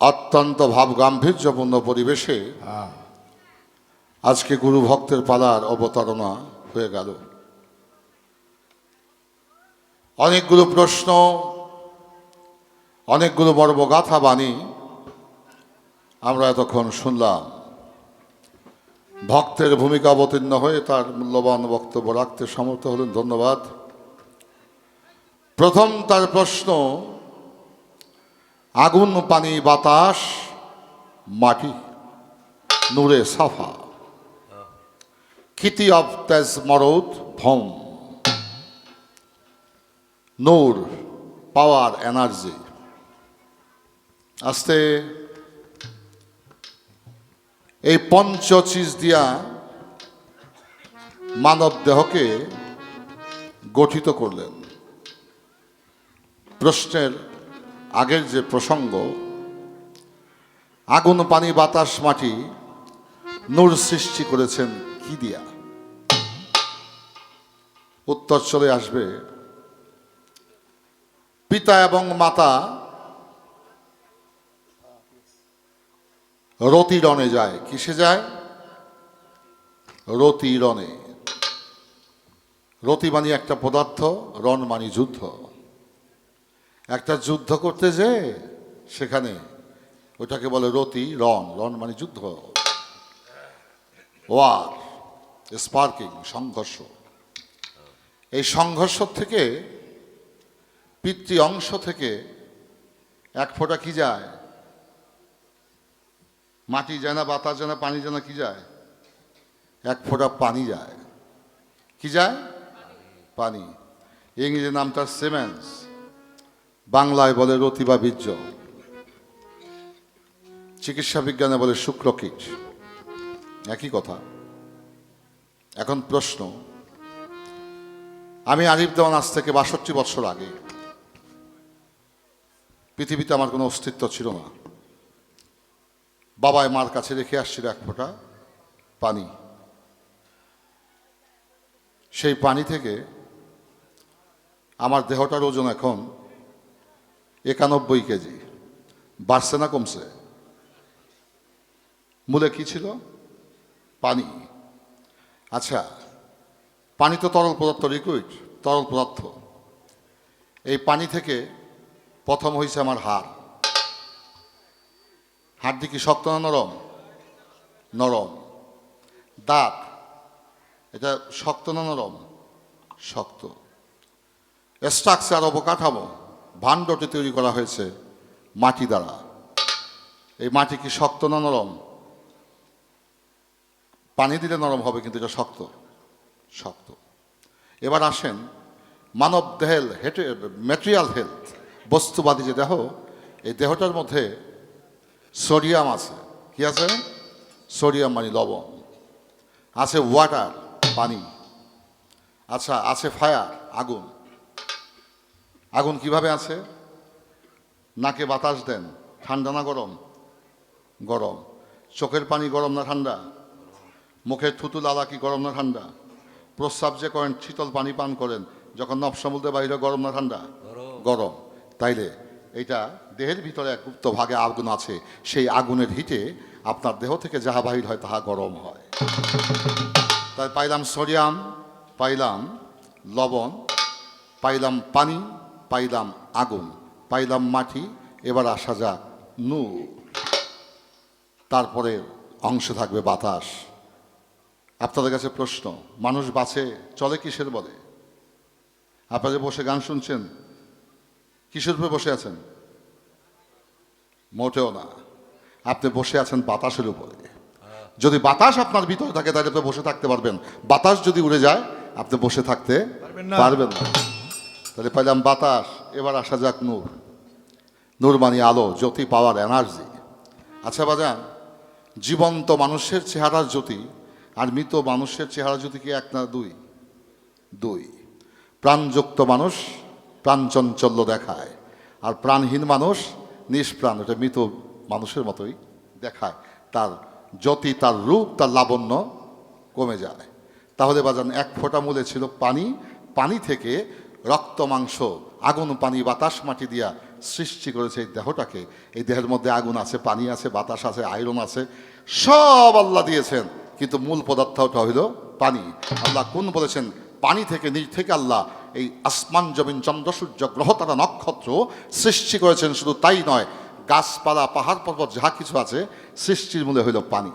অত্যন্ত ভাব গাম্ভীর্যপূর্ণ পরিবেশে আজকে গুরু ভক্তের পালার অবতারণা হয়ে গেল। অনেকগুলো প্রশ্ন অনেকগুলো বর্বগাথা বাণী আমরা এতক্ষণ শুনলাম। ভক্তের ভূমিকা অবতীর্ণ হয়ে তার মূল্যবান বক্তব্য রাখতে সমর্থ হলেন ধন্যবাদ। প্রথম তার প্রশ্ন আগুন, পানি, বাতাস, মাটি, নূরে সাফা। খিতি অব তেজ মরদ, ভম। নূর, পাওয়ার, এনার্জি। আস্তে। এই পঞ্চ চিজ দিয়া মানব দেহকে গঠিত করলেন। প্রশ্নের আগের যে প্রসঙ্গ, আগুন, পানি, বাতাস, মাটি, নূর সৃষ্টি করেছেন কি দিয়া? উত্তর চলে আসবে, পিতা এবং মাতা রতি রণে যায়। কিসে যায়? রতি রণে রতি মানি একটা পদার্থ, রণ মানি যুদ্ধ। একটা যুদ্ধ করতে যে, সেখানে ওটাকে বলে রতি রন রন মানে যুদ্ধ। ওয়ার, স্পার্কিং, সংঘর্ষ। এই সংঘর্ষ থেকে, পিতৃ অংশ থেকে এক ফোঁটা কি যায়? মাটি যায় না বাতাস যায় না পানি যায় না কি যায়? এক ফোঁটা পানি যায়। কি যায়? পানি। ইংরেজি নামটা সিমেন্স। বাংলায় বলে রতি বা বীর্য। চিকিৎসা বিজ্ঞানে বলে শুক্রকীট একই কথা। এখন প্রশ্ন, আমি আরিফ দেওয়ান আজ থেকে বাষট্টি বছর আগে, পৃথিবীতে আমার কোনো অস্তিত্ব ছিল না। বাবায় মার কাছে রেখে আসছিল এক ফোঁটা পানি। সেই পানি থেকে আমার দেহটার ওজন এখন একানব্বই কেজি। বাড়ছে না কমছে? মূলে কি ছিল? পানি। আচ্ছা পানি তো তরল পদার্থ লিকুইড তরল পদার্থ। এই পানি থেকে প্রথম হয়েছে আমার হাড়। হাড়টি কি শক্ত না নরম? নরম। দাঁত, এটা শক্ত না নরম? শক্ত। স্ট্রাকচার অবকাঠামো। ভাণ্ডটি তৈরি করা হয়েছে মাটি দ্বারা। এই মাটি কি শক্ত না নরম? পানি দিলে নরম হবে, কিন্তু এটা শক্ত। শক্ত। এবার আসেন মানব দেহেল হেটে ম্যাটেরিয়াল হেলথ বস্তুবাদী যে দেহ, এই দেহটার মধ্যে সোডিয়াম আছে। কি আছে? সোডিয়াম মানে লবণ। আছে ওয়াটার পানি। আচ্ছা আছে ফায়ার আগুন। আগুন কীভাবে আছে? নাকে বাতাস দেন ঠান্ডা না গরম? গরম। চোখের পানি গরম না ঠান্ডা? মুখের থুতু লালা কি গরম না ঠান্ডা? প্রস্রাব যে করেন শীতল পানি পান করেন যখন নবসমুদ্রে বাইরে গরম না ঠান্ডা? গরম। তাইলে এইটা দেহের ভিতরে এক গুপ্ত ভাগে আগুন আছে সেই আগুনের হিটে আপনার দেহ থেকে যাহা বাহির হয় তাহা গরম হয়। তাই পাইলাম সোডিয়াম পাইলাম লবণ পাইলাম পানি পাইলাম আগুন পাইলাম মাটি এবার আসা যাক নু তারপরে অংশ থাকবে বাতাস। আপনাদের কাছে প্রশ্ন মানুষ বাঁচে চলে কিসের বলে? আপনারা বসে গান শুনছেন? কিসের উপরে বসে আছেন? মোটেও না। আপনি বসে আছেন বাতাসের উপরে। যদি বাতাস আপনার ভিতরে থাকে তাহলে আপনি বসে থাকতে পারবেন। বাতাস যদি উড়ে যায় আপনি বসে থাকতে পারবেন না। তাহলে পাইলাম বাতাস, এবার আসা যাক নূর। নূর মানে আলো, জ্যোতি, পাওয়ার এনার্জি আচ্ছা বাজান, জীবন্ত মানুষের চেহারার জ্যোতি আর মৃত মানুষের চেহারা জ্যোতি কি এক না দুই? দুই। প্রাণযুক্ত মানুষ প্রাণচঞ্চল্য দেখায় আর প্রাণহীন মানুষ নিষ্প্রাণ, এটা মৃত মানুষের মতোই দেখায়। তার জ্যোতি, তার রূপ, তার লাবণ্য কমে যায়। তাহলে বাজান, এক ফোঁটা মূলে ছিল পানি। পানি থেকে রক্ত, মাংস, আগুন, পানি, বাতাস, মাটি দিয়া সৃষ্টি করেছে এই দেহটাকে। এই দেহের মধ্যে আগুন আছে, পানি আছে, বাতাস আছে, আয়রন আছে, সব আল্লাহ দিয়েছেন। কিন্তু মূল পদার্থটা হইল পানি। আল্লাহ কোন বলেছেন? পানি থেকে, নিজ থেকে আল্লাহ এই আসমান, জমিন, চন্দ্র, সূর্য, গ্রহ, তারা নক্ষত্র সৃষ্টি করেছেন। শুধু তাই নয়, গাছপালা, পাহাড় পর্বত, যা কিছু আছে, সৃষ্টির মূলে হইল পানি।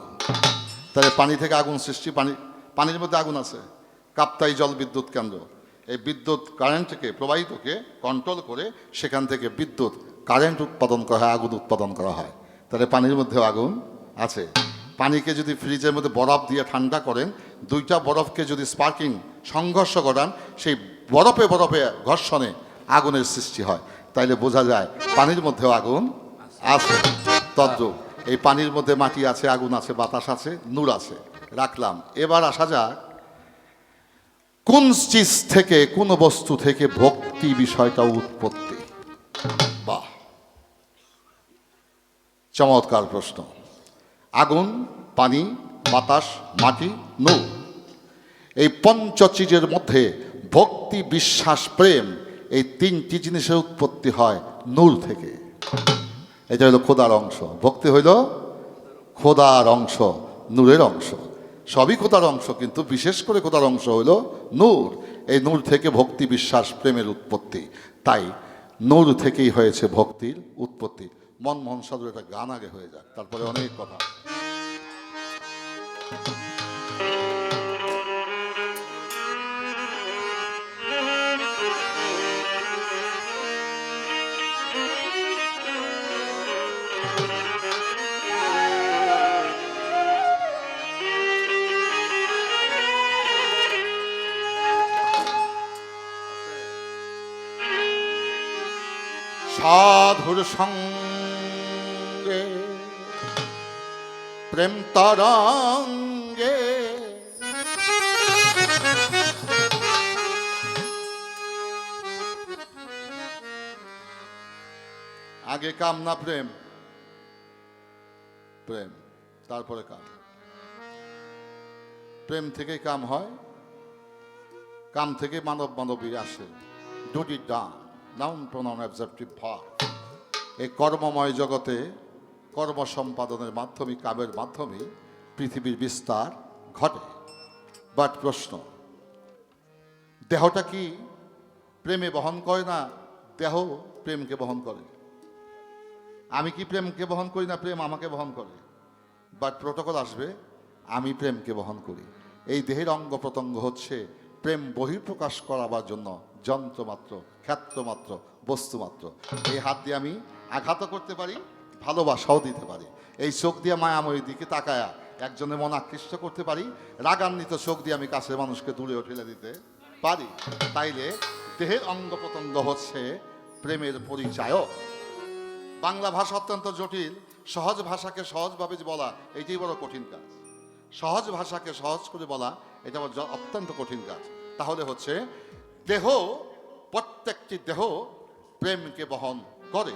তাহলে পানি থেকে আগুন সৃষ্টি, পানি পানির মধ্যে আগুন আছে। কাপ্তাই জল বিদ্যুৎ কেন্দ্র। এই বিদ্যুৎ কারেন্টকে প্রবাহিতকে কন্ট্রোল করে সেখান থেকে বিদ্যুৎ কারেন্ট উৎপাদন করা হয়, আগুন উৎপাদন করা হয়। তাহলে পানির মধ্যেও আগুন আছে। পানিকে যদি ফ্রিজের মধ্যে বরফ দিয়ে ঠান্ডা করেন, দুইটা বরফকে যদি স্পার্কিং সংঘর্ষ করান, সেই বরফে বরফে ঘর্ষণে আগুনের সৃষ্টি হয়। তাইলে বোঝা যায় পানির মধ্যেও আগুন আছে। তদ্রুপ এই পানির মধ্যে মাটি আছে, আগুন আছে, বাতাস আছে, নূর আছে। রাখলাম। এবার আসা যাক কোন চিজ থেকে, কোন বস্তু থেকে ভক্তি বিষয়টা উৎপত্তি? বাহ। চমৎকার প্রশ্ন। আগুন, পানি, বাতাস, মাটি নূর এই পঞ্চ চিজের মধ্যে ভক্তি, বিশ্বাস, প্রেম, এই তিনটি জিনিসের উৎপত্তি হয় নূর থেকে। এটা হলো খোদার অংশ। ভক্তি হইল খোদার অংশ, নূরের অংশ। সবই খোদার অংশ, কিন্তু বিশেষ করে খোদার অংশ হলো নূর। এই নূর থেকে ভক্তি বিশ্বাস, প্রেমের উৎপত্তি। তাই নূর থেকেই হয়েছে ভক্তির উৎপত্তি। মনমোহন সাধুর একটা গান আগে হয়ে যাক, তারপরে অনেক কথা। সাধুর সঙ্গে, প্রেম তরঙ্গে। আগে কাম না প্রেম? প্রেম, তারপরে কাম। প্রেম থেকে কাম হয়, কাম থেকে মানব মানবী আসে, দুটি ডান। নাউন প্রনাউন অ্যাবজেক্টিভ ভার এই কর্মময় জগতে কর্ম সম্পাদনের মাধ্যমে, কামের মাধ্যমে পৃথিবীর বিস্তার ঘটে। বাট প্রশ্ন, দেহটা কি প্রেমে বহন করে না দেহ প্রেমকে বহন করে? আমি কি প্রেমকে বহন করি না প্রেম আমাকে বহন করে? বাট প্রোটোকল আসবে, আমি প্রেমকে বহন করি। এই দেহের অঙ্গ প্রত্যঙ্গ হচ্ছে প্রেম বহিঃপ্রকাশ করাবার জন্য যন্ত্রমাত্র ক্ষেত্রমাত্র বস্তুমাত্র। এই হাত দিয়ে আমি আঘাতও করতে পারি, ভালোবাসাও দিতে পারি। এই চোখ দিয়ে মায়াময়ীর দিকে তাকায়া একজনের মন আকৃষ্ট করতে পারি, রাগান্বিত চোখ দিয়ে আমি কাছের মানুষকে দূরে ঠেলে দিতে পারি। তাইলে দেহের অঙ্গ প্রত্যঙ্গ হচ্ছে প্রেমের পরিচায়ক। বাংলা ভাষা অত্যন্ত জটিল, সহজ ভাষাকে সহজভাবে বলা এইটাই বড় কঠিন কাজ। সহজ ভাষাকে সহজ করে বলা, এটা অত্যন্ত কঠিন কাজ। তাহলে হচ্ছে দেহ, প্রত্যেকটি দেহ প্রেমকে বহন করে।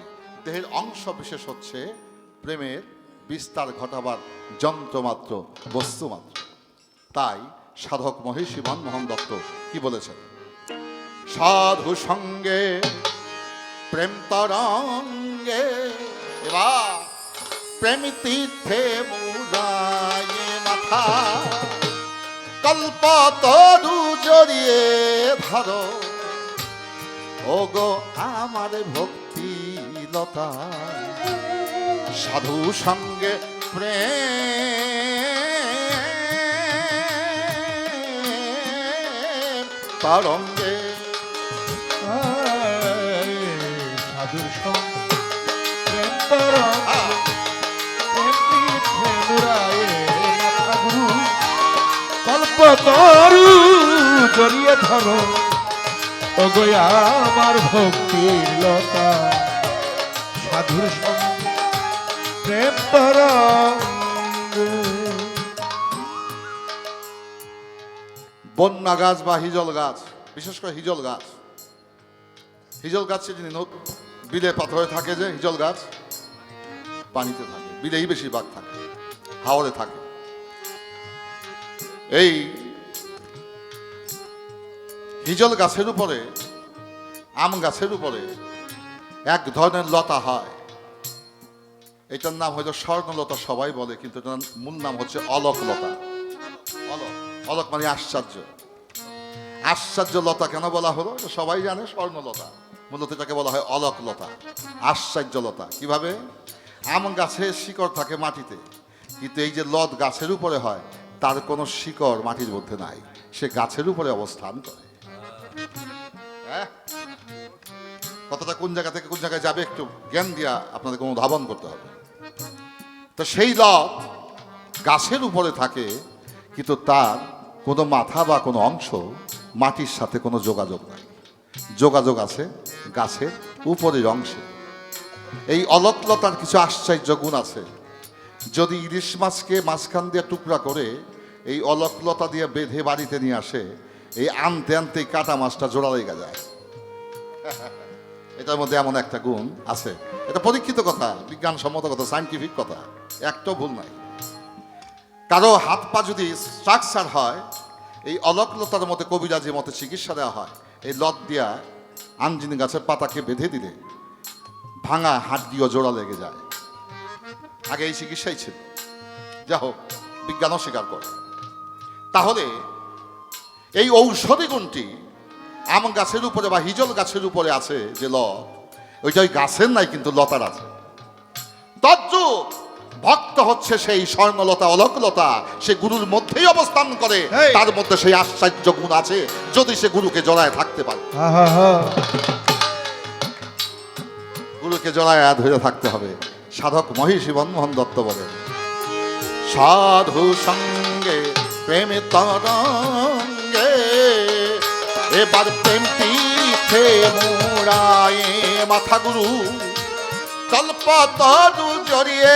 দেহের অংশ বিশেষ হচ্ছে প্রেমের বিস্তার ঘটাবার যন্ত্রমাত্র বস্তুমাত্র তাই সাধক মহিষী মনমোহন দত্ত কি বলেছেন? সাধু সঙ্গে, প্রেম তরঙ্গে, এবার প্রেম মাথা কল্প তরু জড়িয়ে ধরো। ও গো আমার ভক্তি লতা সাধু সঙ্গে প্রেম তরঙ্গে। সাধু সঙ্গ প্রেম তরঙ্গ, প্রেম মাথা গুরু, কল্পতরু জড়িয়ে আমার ভক্তির লতা। সাধুর বন্যা গাছ বা হিজল গাছ বিশেষ করে হিজল গাছ। হিজল গাছ যিনি বিলে পাথরে থাকে যে হিজল গাছ পানিতে থাকে বিলেই বেশিরভাগ থাকে হাওড়ে থাকে। এই হিজল গাছের উপরে, আম গাছের উপরে এক ধরনের লতা হয়। এটার নাম হয়তো স্বর্ণলতা সবাই বলে, কিন্তু এটার মূল নাম হচ্ছে অলকলতা অলক অলক মানে আশ্চর্য। আশ্চর্য লতা কেন বলা হলো? এটা সবাই জানে, স্বর্ণলতা। মূলত এটাকে বলা হয় অলকলতা আশ্চর্যলতা কীভাবে? আম গাছের শিকড় থাকে মাটিতে, কিন্তু এই যে লত গাছের উপরে হয় তার কোনো শিকড় মাটির মধ্যে নাই। সে গাছের উপরে অবস্থান করে। হ্যাঁ? কথাটা কোন জায়গা থেকে কোন জায়গায় যাবে একটু জ্ঞান দিয়া আপনাদের কোনো ধাবন করতে হবে। তো সেই লত গাছের উপরে থাকে, কিন্তু তার কোনো মাথা বা কোনো অংশ মাটির সাথে কোনো যোগাযোগ নাই। যোগাযোগ আছে গাছের উপরের অংশে। এই অলকলতার কিছু আশ্চর্য গুণ আছে। যদি ইলিশ মাছকে মাঝখান দিয়ে টুকরা করে এই অলকলতা দিয়ে বেঁধে বাড়িতে নিয়ে আসে, এই আনতে আনতে কাটা মাছটা জোড়া লেগে যায়। এটার মধ্যে এমন একটা গুণ আছে। এটা পরীক্ষিত কথা, বিজ্ঞানসম্মত কথা সাইন্টিফিক কথা, একটাও ভুল নাই। কারও হাত পা যদি স্ট্রাকচার হয়, এই অলকলতার মধ্যে কবিরাজের মতো চিকিৎসা দেওয়া হয়, এই লত দিয়া আঞ্জিনি গাছের পাতাকে বেঁধে দিলে ভাঙা হাড্ডিও জোড়া লেগে যায়। আগে এই চিকিৎসাই ছিল। যা হোক, বিজ্ঞানও স্বীকার করে। তাহলে এই ঔষধি গুণটি আম গাছের উপরে বা হিজল গাছের উপরে আছে যে লত ওইটা ওই গাছের নাই কিন্তু লতার আছে। তদ্রুপ ভক্ত হচ্ছে সেই স্বর্ণলতা অলকলতা সে গুরুর মধ্যেই অবস্থান করে তার মধ্যে সেই আশ্চর্য গুণ আছে যদি সে গুরুকে জড়ায় থাকতে পারে। গুরুকে জড়ায় ধরে থাকতে হবে। সাধক মহিষী মনমোহন দত্ত বলেন সাধু সঙ্গে প্রেমে তরঙ্গে, এবার প্রেম তীর্থে মোড়ায়ে মাথা গুরু। কল্প তরু জড়িয়ে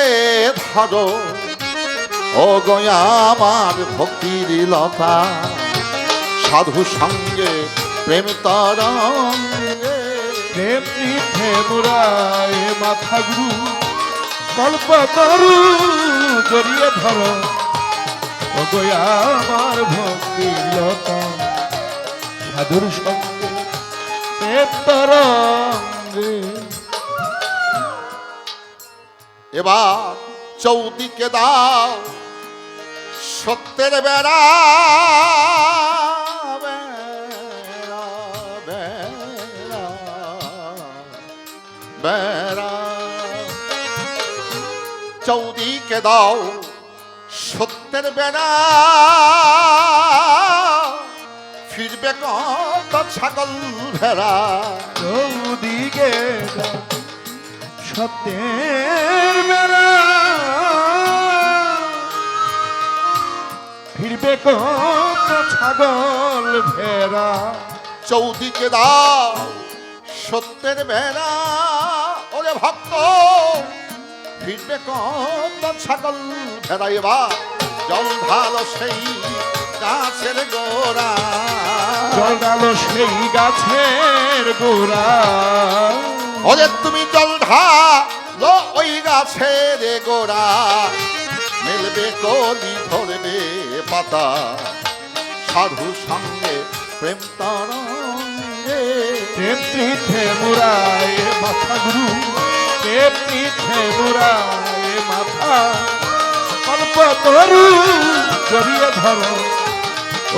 ধরো ও গয়া আমার ভক্তির লতা। সাধু সঙ্গে প্রেম তরঙ্গে, প্রেম তীর্থে মোরায় মাথা গুরু। কল্প তরু জড়িয়ে ধরো আমার ভক্তি লতা সাধুর সঙ্গে তরঙ্গে এবার চৌদিকে দাও সত্যের বেড়া, বেড়া। চৌদিকে দাও সত্যের বেড়া। ফিরবে কত ছাগল ভেড়া? চৌদিকে সত্যের বেড়া। ফিরবে কত ছাগল ভেড়া? চৌদিকে দাও সত্যের বেড়া। ওরে ভক্ত ফিরবে কত ছাগল ভেড়া এবার জল ঢালো সেই গাছের গোড়া। জগালো সেই গাছের গোড়া। ওরে তুমি জল ঢালো ওই গাছের গোড়া। মেলবে কলি ধরবে পাতা। সাধু সঙ্গে প্রেম তরঙ্গে। প্রেম তীর্থে মুরায় মাথা গুরু প্রেম তীর্থে মুরায় মাথা কল্প তরু জড়িয়ে ধরো।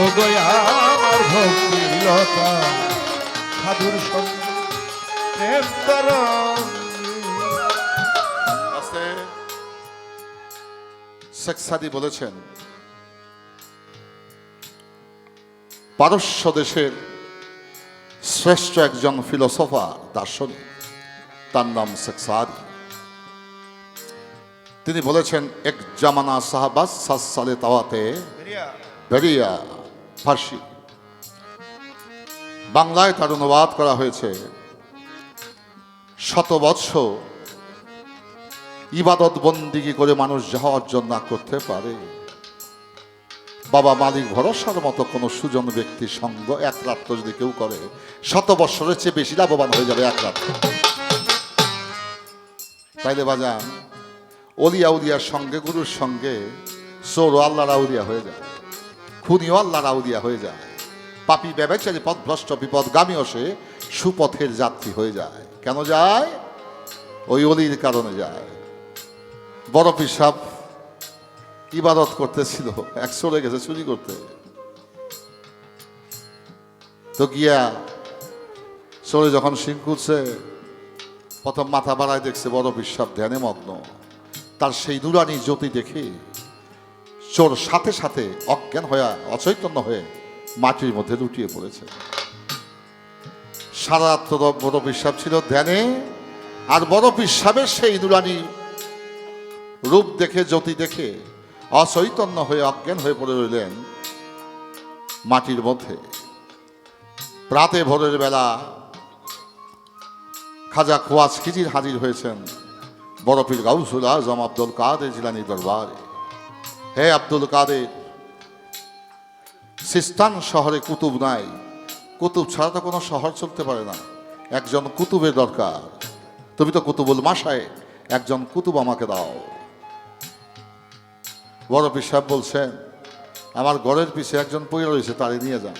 ও গয়া সাধুর সঙ্গে প্রেম বলেছেন, পারস্য দেশের শ্রেষ্ঠ একজন ফিলোসফার, দার্শনিক, তার নাম শেখ সাদি। তিনি বলেছেন এক জামানা সাহাবাস সাত সালে তাওয়াতে বেরিয়া। ফার্সি। বাংলায় তার অনুবাদ করা হয়েছে শত বৎসর ইবাদত বন্দিগি করে মানুষ যাহা অর্জন না করতে পারে। বাবা মালিক ভরসার মতো কোনো সুজন ব্যক্তির সঙ্গ এক রাত্র যদি কেউ করে শত বৎসরের চেয়ে বেশি লাভবান হয়ে যাবে এক রাত্র। তাইলে বাজান অলিয়া উলিয়ার সঙ্গে, গুরুর সঙ্গে সোর আল্লাহ রাউলিয়া হয়ে যায় খুনিও আল্লাহ রাউলিয়া হয়ে যায়। পাপি ব্যবচারী পথ ভ্রষ্ট বিপদ বিপদগামী সে সুপথের যাত্রী হয়ে যায়। কেন যায়? ওই অলির কারণে যায়। বড় পিসাব ইবাদত করতেছিল, এক চলে গেছে চুরি করতে। তো গিয়া চলে যখন শিং খুলছে প্রথম মাথা বাড়ায় দেখছে বড় পিসাব ধ্যানে মগ্ন। তার সেই দুরানি জ্যোতি দেখে চোর সাথে সাথে অজ্ঞান হয়ে, অচৈতন্য হয়ে মাটির মধ্যে লুটিয়ে পড়েছে। সারা বড় পিসাব ছিল ধ্যানে, আর বড় পিসাবের সেই দুরানি রূপ দেখে, জ্যোতি দেখে অচৈতন্য হয়ে, অজ্ঞান হয়ে পড়ে রইলেন মাটির মধ্যে। প্রাতে ভোরের বেলা খাজা খোয়াজ খিজির হাজির হয়েছেন। বড় পীর গাউসুল আজম আব্দুল কাদের জিলানি দরবারে। হে আব্দুল কাদের, সিস্তান শহরে কুতুব নাই। কুতুব ছাড়া তো কোনো শহর চলতে পারে না। একজন কুতুবের দরকার। তুমি তো কুতুবুল মাসায় একজন কুতুব আমাকে দাও। বড় পীর সাহেব বলছেন, আমার ঘরের পিছে একজন পড়ে রয়েছে, তারে নিয়ে যান।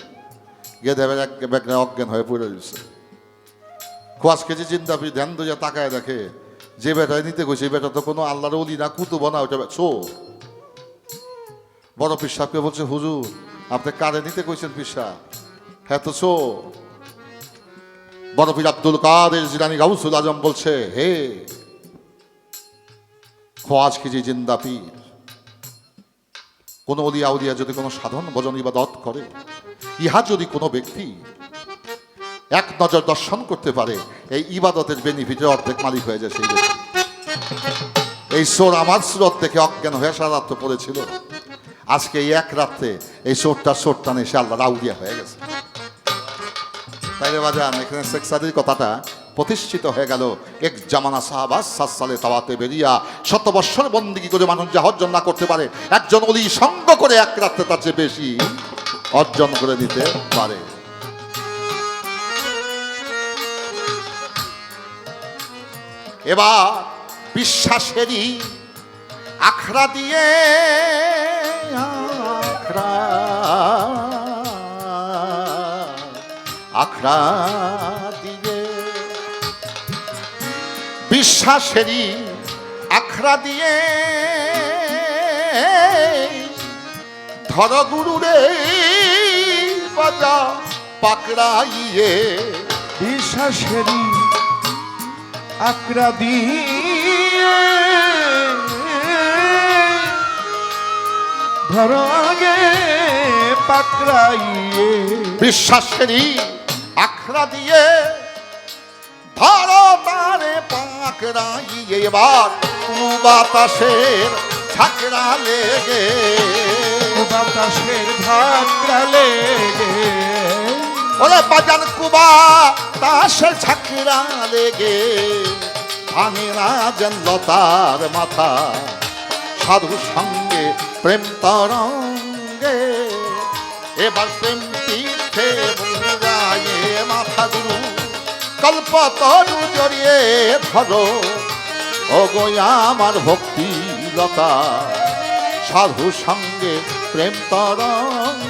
এক ব্যাগরে অজ্ঞান হয়ে পড়ে রয়েছে। খোয়াজ কেজি চিন্তা ধ্যান দিয়ে তাকায় দেখে যে বেটায় নিতে গেছে এই বেটা তো কোনো আল্লাহর অলি না, কুতুব না ওটা চো বড় পীর সাহেবকে বলছে, হুজুর, আপনি কারে নিতে কইছেন সাহেব হ্যাঁ তো চো বড় পীর আব্দুল কাদের জিলানি গাউসুল আজম বলছে, হে, খোয়াজ কেজি জিন্দা পীর? কোনো অলিয়া উলিয়া যদি কোনো সাধন ভজন ইবাদত করে, ইহা যদি কোনো ব্যক্তি এক নজর দর্শন করতে পারে, এই ইবাদতের বেনিফিটের অর্ধেক মালিক হয়ে যায় সেই ব্যক্তি। এই সোর আমার সুরত দেখে অজ্ঞান হয়ে সারা পড়েছিল। আজকে এই এক রাত্রে এই সোরটা সোরটা নেই সে আল্লাহ রাউলিয়া হয়ে গেছে। তাইলে বাজান, এখানে শেখ সাদির কথাটা প্রতিষ্ঠিত হয়ে গেল। এক জামানা সাহাবাস সাত সালে তাওয়াতে বেরিয়া শত বৎসর বন্দিগি করে মানুষ যা অর্জন না করতে পারে, একজন অলি সঙ্গ করে এক রাত্রে তার চেয়ে বেশি অর্জন করে দিতে পারে। এবার বিশ্বাসেরই আখড়া দিয়ে আখড়া। আখড়া দিয়ে। বিশ্বাসেরই আখড়া দিয়ে ধর গুরুরে বাজা পাকড়াইয়ে। বিশ্বাসেরই আখড়া দিয়ে ধর আগে পাকড়াইয়ে। বিশ্বাসেরই আখড়া দিয়ে ধরো তারে পাকড়াইয়ে। এবার বাতাসের ঝাঁকড়া লেগে। বাতাসের ধাক্কা লেগে। ওরে বাজান কুবা তাসের ঝাঁকড়া লেগে। ভাঙে না যেন লতার মাথা। সাধু সঙ্গে প্রেম তরঙ্গে। এবার প্রেম তীর্থে মাথা গুরু। কল্প তরু জড়িয়ে ধরো। ও গো আমার ভক্তি লতা সাধু সঙ্গে প্রেম তরঙ্গে।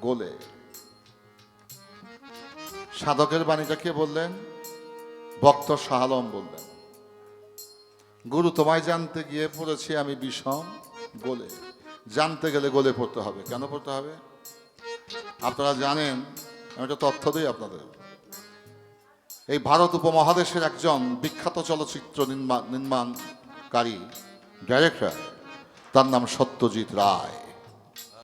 গোলে। সাধকের বাণীটা কে বললেন? ভক্ত শাহালম বললেন। গুরু, তোমায় জানতে গিয়ে পড়েছি আমি বিষম গোলে। জানতে গেলে গোলে পড়তে হবে। কেন পড়তে হবে? আপনারা জানেন, আমি একটা তথ্য দিই আপনাদের। এই ভারত উপমহাদেশের একজন বিখ্যাত চলচ্চিত্র নির্মাণ নির্মাণ কারি ডাইরেক্টর তার নাম সত্যজিৎ রায়।